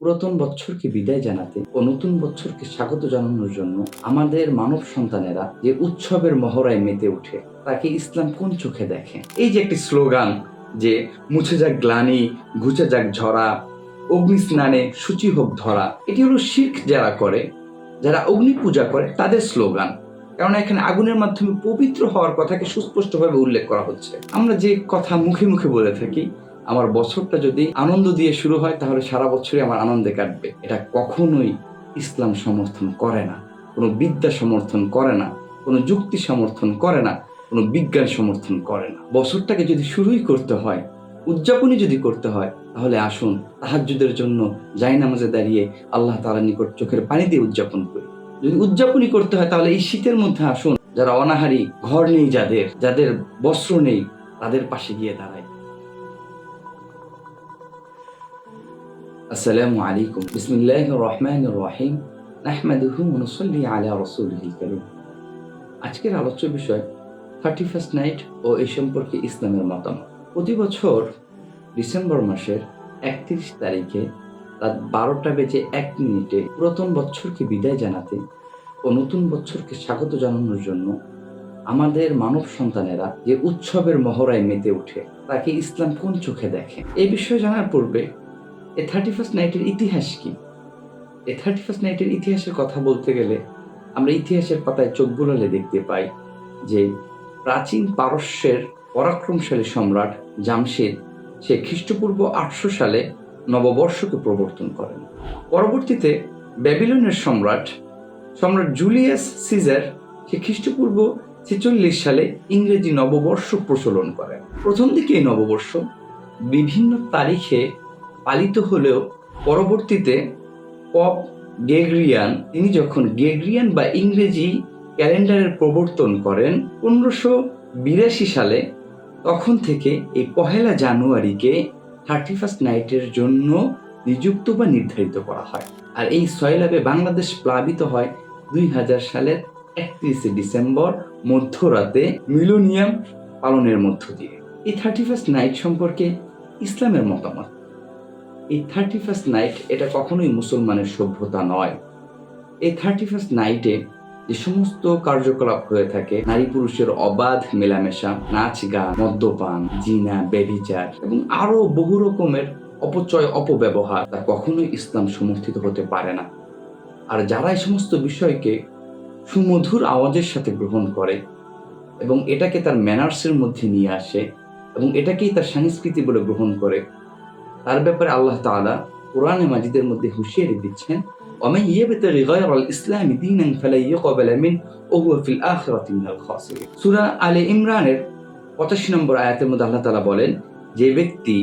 পুরাতন বছরকে বিদায় জানাতে ও নতুন বছরকে স্বাগত জানানোর জন্য আমাদের মানব সন্তানেরা যে উৎসবের মহড়ায় মেতে ওঠে, তাকে ইসলাম কোন চোখে দেখে? এই যে একটি স্লোগান যে, মুছে যাক গ্লানি, ঘুচে যাক ঝরা অগ্নি স্নানে সূচি হোক ধরা এটি হলো শিখ যারা করে, যারা অগ্নি পূজা করে, তাদের স্লোগান। কারণ এখানে আগুনের মাধ্যমে পবিত্র হওয়ার কথাকে সুস্পষ্টভাবে উল্লেখ করা হচ্ছে। আমরা যে কথা মুখে মুখে বলে থাকি আমার বছরটা যদি আনন্দ দিয়ে শুরু হয়, তাহলে সারা বছরই আমার আনন্দে কাটবে। এটা কখনোই ইসলাম সমর্থন করে না, কোনো বিদ্যা সমর্থন করে না, কোনো যুক্তি সমর্থন করে না, কোনো বিজ্ঞান সমর্থন করে না। বছরটাকে যদি শুরুই করতে হয়, উদযাপনই যদি করতে হয়, তাহলে আসুন তাহাজ্জুদের জন্য যাই নামাজে দাঁড়িয়ে আল্লাহ তাআলার নিকট চোখের পানি দিয়ে উদযাপন করি। যদি উদযাপনই করতে হয়, তাহলে এই শীতের মধ্যে আসুন, যারা অনাহারি, ঘর নেই যাদের যাদের বস্ত্র নেই, তাদের পাশে গিয়ে দাঁড়ায় আসসালামু আলাইকুম। বিসমিল্লাহ রহমান রহিম নাহমাদুহু নুসল্লি আলা রসুলিল করিম। আজকের আলোচ্য বিষয় থার্টি ফার্স্ট নাইট ও এই সম্পর্কে ইসলামের মতামত। প্রতি বছর ডিসেম্বর মাসের একত্রিশ তারিখে রাত বারোটা বেজে এক মিনিটে পুরাতন বছরকে বিদায় জানাতে ও নতুন বছরকে স্বাগত জানানোর জন্য আমাদের মানব সন্তানেরা যে উৎসবের মহড়ায় মেতে ওঠে, তাকে ইসলাম কোন চোখে দেখে? এই বিষয়ে জানার পূর্বে এ থার্টি ফার্স্ট নাইটের ইতিহাস কি? এ থার্টি ফার্স্ট নাইটের ইতিহাসের কথা বলতে গেলে আমরা ইতিহাসের পাতায় চোখ বুলালে দেখতে পাই যে প্রাচীন পারস্যের পরাক্রমশালী সম্রাট জামশেদ, সে খ্রিস্টপূর্ব আটশো সালে নববর্ষকে প্রবর্তন করেন। পরবর্তীতে ব্যাবিলনের সম্রাট সম্রাট জুলিয়াস সিজার, সে খ্রিস্টপূর্ব ছেচল্লিশ সালে ইংরেজি নববর্ষ প্রচলন করেন। প্রথম দিকে এই নববর্ষ বিভিন্ন তারিখে পালিত হলেও পরবর্তীতে পপ গেগ্রিয়ান, তিনি যখন গেগ্রিয়ান বা ইংরেজি ক্যালেন্ডারের প্রবর্তন করেন পনেরোশো বিরাশি সালে, তখন থেকে এই পহেলা জানুয়ারিকে থার্টি ফার্স্ট নাইটের জন্য নিযুক্ত বা নির্ধারিত করা হয়। আর এই সয়লাবে বাংলাদেশ প্লাবিত হয় দুই হাজার সালের একত্রিশে ডিসেম্বর, মধ্যরাতে মিলোনিয়াম পালনের মধ্য দিয়ে। এই থার্টি ফার্স্ট নাইট সম্পর্কে ইসলামের মতামত? এই থার্টি ফার্স্ট নাইট এটা কখনোই মুসলমানের সভ্যতা নয়। এই থার্টি ফার্স্ট নাইটে যে সমস্ত কার্যকলাপ হয়ে থাকে, নারী পুরুষের অবাধ মেলামেশা, নাচ গান, মদ্যপান, জিনা বেভিচার এবং আরও বহু রকমের অপচয়, অপব্যবহার তা কখনোই ইসলাম সমর্থিত হতে পারে না। আর যারা এই সমস্ত বিষয়কে সুমধুর আওয়াজের সাথে গ্রহণ করে এবং এটাকে তার ম্যানার্সের মধ্যে নিয়ে আসে এবং এটাকেই তার সংস্কৃতি বলে গ্রহণ করে তার ব্যাপারে আল্লাহ তাআলা কোরআনে মাজিদের মধ্যে হুঁশিয়ারি দিচ্ছেন ومن يبتغي غير الإسلام دينا فلن يقبل منه وهو في الآخرة من الخاسرين সূরা আলে ইমরানের 85 নম্বর আয়াতের মধ্যে আল্লাহ তাআলা বলেন যে ব্যক্তি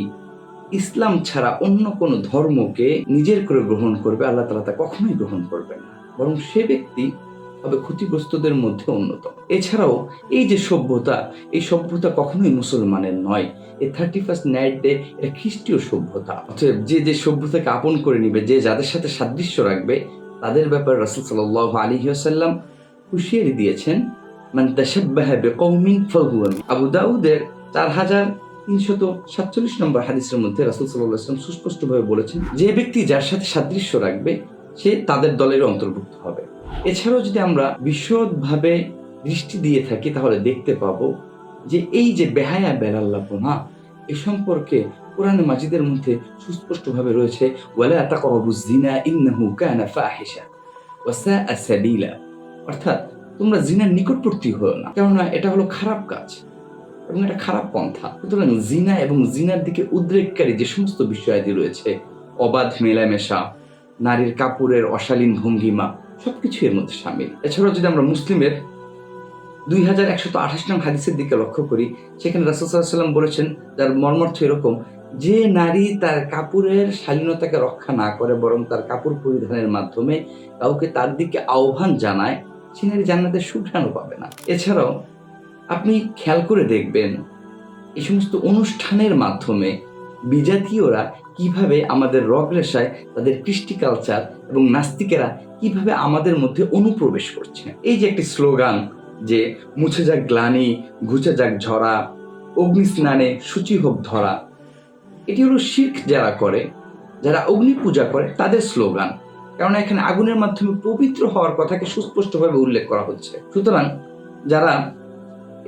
ইসলাম ছাড়া অন্য কোন ধর্মকে নিজের করে গ্রহণ করবে আল্লাহ তাআলা তা কখনোই গ্রহণ করবেন না বরং সে ব্যক্তি হবে ক্ষতিগ্রস্তদের মধ্যে অন্যতম। এছাড়াও, এই যে সভ্যতা, এই সভ্যতা কখনোই মুসলমানের নয়। এই থার্টি ফার্স্ট নাইট ডে এটা খ্রিস্টীয় সভ্যতা। অতএব যে যে সভ্যতাকে আপন করে নিবে, যে যাদের সাথে সাদৃশ্য রাখবে, তাদের ব্যাপারে রাসুল সাল্লাহ আলী আসাল্লাম হুঁশিয়ারি দিয়েছেন মানে তাসাব্বাহা বিকৌমিন ফাহুয়া মিন। আবু দাউদের চার হাজার তিনশত সাতচল্লিশ নম্বর হাদিসের মধ্যে রাসুল সাল্লাহ আসলাম সুস্পষ্টভাবে বলেছেন, যে ব্যক্তি যার সাথে সাদৃশ্য রাখবে, সে তাদের দলের অন্তর্ভুক্ত হবে। এছাড়াও যদি আমরা বিশদভাবে দৃষ্টি দিয়ে থাকি, তাহলে দেখতে পাবো যে এই যে বেহায়া বেলাল্লাপনা, এ সম্পর্কে কোরআন মাজিদের মধ্যে সুস্পষ্টভাবে রয়েছে অর্থাৎ তোমরা জিনার নিকটবর্তী হও না, কেননা এটা হলো খারাপ কাজ এবং এটা খারাপ পন্থা। সুতরাং জিনা এবং জিনার দিকে উদ্রেককারী যে সমস্ত বিষয়াদি রয়েছে, অবাধ মেলামেশা, নারীর কাপড়ের অশালীন ভঙ্গিমা সবকিছু এর মধ্যে সামিল। এছাড়াও যদি আমরা মুসলিমের দুই হাজার একশত আঠাশ নং হাদিসের দিকে লক্ষ্য করি, সেখানে রাসুসাল্লাম বলেছেন, যার মর্মার্থ এরকম, যে নারী তার কাপড়ের শালীনতাকে রক্ষা না করে, বরং তার কাপড় পরিধানের মাধ্যমে কাউকে তার দিকে আহ্বান জানায়, সে নারী জান্নাতের সুঘ্রাণও পাবে না। এছাড়াও আপনি খেয়াল করে দেখবেন, এই সমস্ত অনুষ্ঠানের মাধ্যমে বিজাতীয়রা কীভাবে আমাদের রগ রেশায় তাদের কৃষ্টি কালচার এবং নাস্তিকেরা কীভাবে আমাদের মধ্যে অনুপ্রবেশ করছে? এই যে একটি স্লোগান যে মুছে যাক গ্লানি, ঘুচে যাক ঝরা অগ্নি স্নানে সূচি হোক ধরা এটি হলো শিখ যারা করে, যারা অগ্নি পূজা করে, তাদের স্লোগান। কারণ এখানে আগুনের মাধ্যমে পবিত্র হওয়ার কথাকে সুস্পষ্টভাবে উল্লেখ করা হচ্ছে। সুতরাং যারা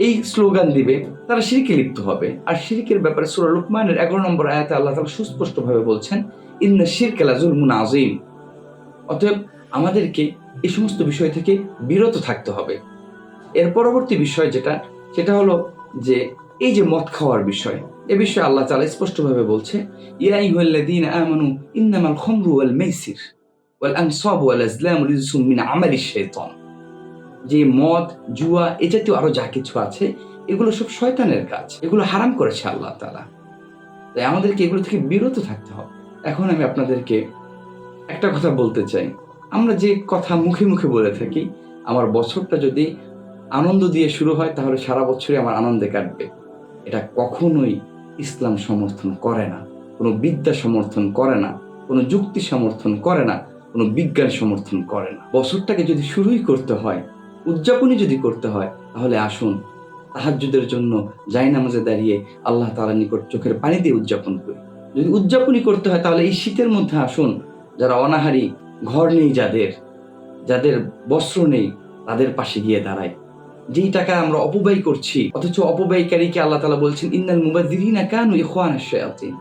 এই স্লোগান দিবে, তারা শিরকে লিপ্ত হবে। আর শিরকের ব্যাপারে সুরা লুকমানের এগারো নম্বর আয়াতে আল্লাহ তালা সুস্পষ্টভাবে বলছেন, ইন্না শিরকেলা জুলমুন আজিম অতএব আমাদেরকে এই সমস্ত বিষয় থেকে বিরত থাকতে হবে। এর পরবর্তী বিষয় যেটা, সেটা হলো যে এই যে মদ খাওয়ার বিষয়, এ বিষয়ে আল্লাহ তাআলা স্পষ্টভাবে বলছে, ইয়া আইয়ুহাল্লাযীনা আমানু ইন্নামাল খামরু ওয়াল মাইসির ওয়াল আনসাব ওয়াল আজলামু রিজসুম মিন শাইতান। যে মদ, জুয়া এ জাতীয় আরও যা কিছু আছে, এগুলো সব শয়তানের কাজ। এগুলো হারাম করেছে আল্লাহ তাআলা। তাই আমাদেরকে এগুলো থেকে বিরত থাকতে হবে। এখন আমি আপনাদেরকে একটা কথা বলতে চাই। আমরা যে কথা মুখে মুখে বলে থাকি, আমার বছরটা যদি আনন্দ দিয়ে শুরু হয়, তাহলে সারা বছরই আমার আনন্দে কাটবে। এটা কখনোই ইসলাম সমর্থন করে না। কোনো বিদ্যা সমর্থন করে না। কোনো যুক্তি সমর্থন করে না। কোনো বিজ্ঞান সমর্থন করে না। বছরটাকে যদি শুরুই করতে হয় উদযাপনই যদি করতে হয়, তাহলে আসুন, তাহাজ্জুদের জন্য যাই নামাজে দাঁড়িয়ে আল্লাহ তাআলার নিকট চোখের পানি দিয়ে উদযাপন করি। যদি উদযাপনই করতে হয়, তাহলে এই শীতের মধ্যে আসুন, যারা অনাহারী ঘর নেই যাদের যাদের বস্ত্র নেই, তাদের পাশে গিয়ে দাঁড়ায় যেই টাকা আমরা অপব্যয় করছি, অথচ অপব্যয়কারীকে আল্লাহ তালা বলছেন, ইন্নাল মুবাদিরিনা কানু ইখওয়ান শায়াতিন।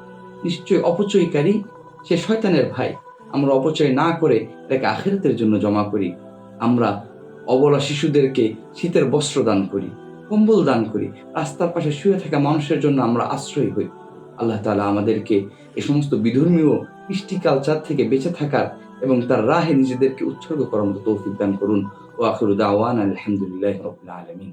নিশ্চয়ই অপচয়কারী সে শয়তানের ভাই। আমরা অপচয় না করে এটাকে আখিরাতের জন্য জমা করি। আমরা অবলা শিশুদেরকে শীতের বস্ত্র দান করি, কম্বল দান করি, রাস্তার পাশে শুয়ে থাকা মানুষের জন্য আমরা আশ্রয় হই। আল্লাহ তালা আমাদেরকে এ সমস্ত বিধর্মীয় কৃষ্টি কালচার থেকে বেঁচে থাকার এবং তার রাহে নিজেদেরকে উৎসর্গ করার মতো তৌফিক দান করুন। ও আখরুদ আওয়ান আলহামদুলিল্লাহ আলমিন।